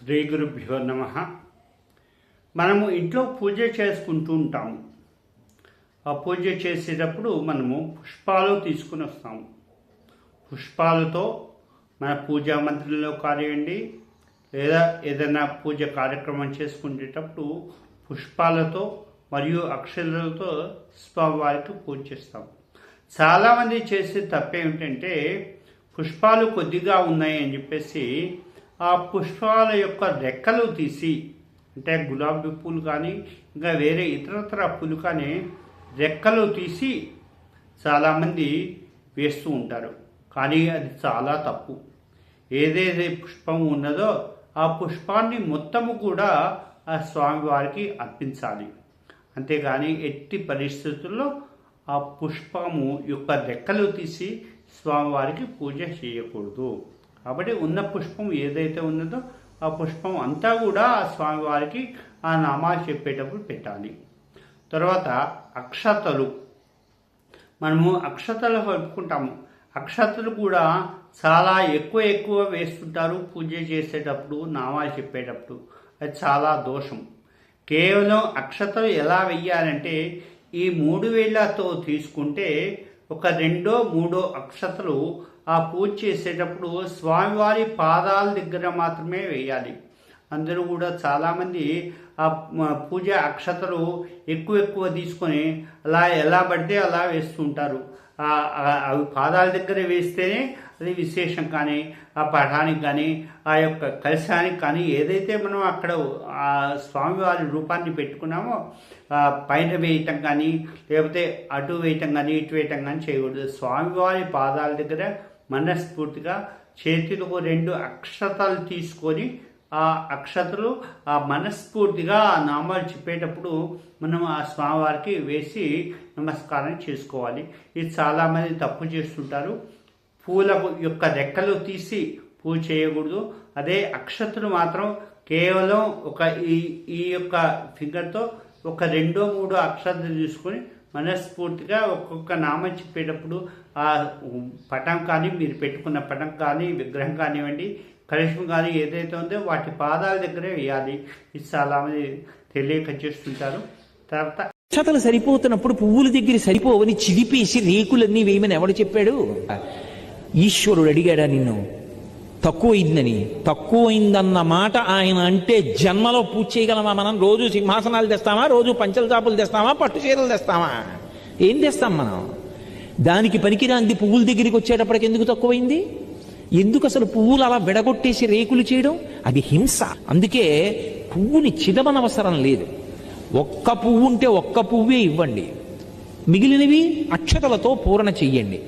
శ్రీ గురుభ్యో నమ. మనము ఇంట్లో పూజ చేసుకుంటూ ఉంటాము. ఆ పూజ చేసేటప్పుడు మనము పుష్పాలు తీసుకుని వస్తాము. పుష్పాలతో మన పూజా మందిరంలో కానివ్వండి లేదా ఏదైనా పూజ కార్యక్రమం చేసుకునేటప్పుడు పుష్పాలతో మరియు అక్షరాలతో స్వామివారికి పూజ చేస్తాం చాలామంది చేసే తప్పేమిటంటే పుష్పాలు కొద్దిగా ఉన్నాయి అని చెప్పేసి ఆ పుష్పాల యొక్క రెక్కలు తీసి అంటే గులాబీ పూలు కానీ ఇంకా వేరే ఇతరతర పూలు కానీ రెక్కలు తీసి చాలామంది వేస్తూ ఉంటారు. కానీ అది చాలా తప్పు. ఏదైతే పుష్పం ఉన్నదో ఆ పుష్పాన్ని మొత్తము కూడా ఆ స్వామివారికి అర్పించాలి. అంతేగాని ఎట్టి పరిస్థితుల్లో ఆ పుష్పము యొక్క రెక్కలు తీసి స్వామివారికి పూజ చేయకూడదు. కాబట్టి ఉన్న పుష్పం ఏదైతే ఉన్నదో ఆ పుష్పం అంతా కూడా ఆ స్వామివారికి ఆ నామాలు చెప్పేటప్పుడు పెట్టాలి. తర్వాత అక్షతలు. మనము అక్షతలు కలుపుకుంటాము అక్షతలు కూడా చాలా ఎక్కువ ఎక్కువ వేస్తుంటారు పూజ చేసేటప్పుడు నామాలు చెప్పేటప్పుడు. అది చాలా దోషం. కేవలం అక్షతలు ఎలా వెయ్యాలంటే ఈ మూడు వేళ్ళతో తీసుకుంటే ఒక రెండో మూడో అక్షతలు ఆ పూజ చేసేటప్పుడు స్వామివారి పాదాల దగ్గర మాత్రమే వేయాలి. అందరూ కూడా చాలామంది ఆ పూజ అక్షతలు ఎక్కువ ఎక్కువ తీసుకొని అలా ఎలా పడితే అలా వేస్తుంటారు అవి పాదాల దగ్గర వేస్తేనే అది విశేషం కానీ ఆ పటానికి కానీ ఆ యొక్క కలశానికి కానీ ఏదైతే మనం అక్కడ ఆ స్వామివారి రూపాన్ని పెట్టుకున్నామో పైన వేయటం కానీ లేకపోతే అటు వేయటం కానీ ఇటు వేయటం కానీ చేయకూడదు. స్వామివారి పాదాల దగ్గర మనస్ఫూర్తిగా చేతిలో రెండు అక్షతలు తీసుకొని ఆ అక్షతలు ఆ మనస్ఫూర్తిగా ఆ నామాలు చెప్పేటప్పుడు మనం ఆ స్వామివారికి వేసి నమస్కారం చేసుకోవాలి. ఇది చాలామంది తప్పు చేస్తుంటారు. పూల యొక్క రెక్కలు తీసి పూజ చేయకూడదు. అదే అక్షతలు మాత్రం కేవలం ఒక ఈ ఈ యొక్క ఫింగర్తో ఒక రెండో మూడో అక్షతలు తీసుకొని మనస్ఫూర్తిగా ఒక్కొక్క నామం చెప్పేటప్పుడు ఆ పటం కానీ మీరు పెట్టుకున్న పటం కానీ విగ్రహం కానివ్వండి కలుషం కానీ ఏదైతే ఉందో వాటి పాదాల దగ్గరే వేయాలి. ఇది చాలామంది తెలియక చేస్తుంటారు. తర్వాత అక్షతలు సరిపోతున్నప్పుడు పువ్వుల దగ్గర సరిపోవని చిదిపేసి రేకులన్నీ వేయమని ఎవడు చెప్పాడు? ఈశ్వరుడు అడిగాడా నిన్ను? తక్కువైందని. తక్కువైందన్న మాట ఆయన అంటే జన్మలో పూజ చేయగలమా మనం? రోజు సింహాసనాలు తెస్తామా? రోజు పంచల చాపులు తెస్తామా? పట్టు చీరలు తెస్తామా? ఏం తెస్తాం మనం? దానికి పనికిరాంది పువ్వుల దగ్గరికి వచ్చేటప్పటికి ఎందుకు తక్కువైంది? ఎందుకు అసలు పువ్వులు అలా విడగొట్టేసి రేకులు చేయడం? అది హింస. అందుకే పువ్వుని చిదమనవసరం లేదు. ఒక్క పువ్వు ఉంటే ఒక్క పువ్వే ఇవ్వండి. మిగిలినవి అక్షతలతో పూరణ చెయ్యండి.